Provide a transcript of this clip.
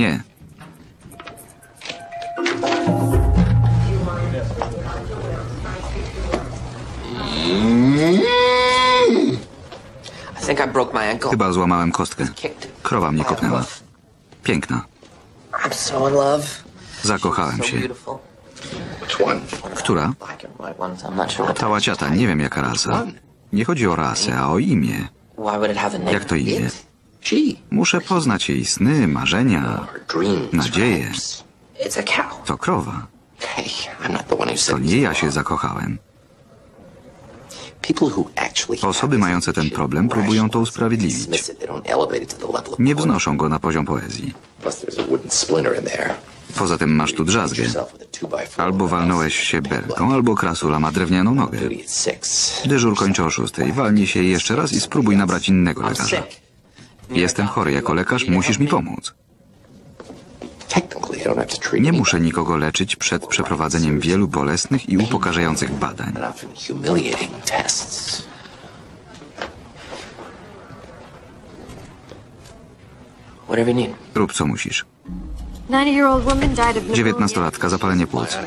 Nie. I think I broke my ankle. Chyba złamałem kostkę. Krowa mnie kopnęła. Piękna. I'm so in love. Zakochałem się. Która? Ta łaciata, nie wiem jaka rasa. Nie chodzi o rasę, a o imię. Jak to imię? Muszę poznać jej sny, marzenia, nadzieje. To krowa. To nie ja się zakochałem. Osoby mające ten problem próbują to usprawiedliwić. Nie wznoszą go na poziom poezji. Poza tym masz tu drzazgę. Albo walnąłeś się belką, albo krasula ma drewnianą nogę. Dyżur kończy o szóstej. Walnij się jeszcze raz i spróbuj nabrać innego lekarza. Jestem chory jako lekarz, musisz mi pomóc. Nie muszę nikogo leczyć przed przeprowadzeniem wielu bolesnych i upokarzających badań. Rób co musisz. 90-year-old woman died of pneumonia. Dziewiętnastolatka, zapalenie płuc.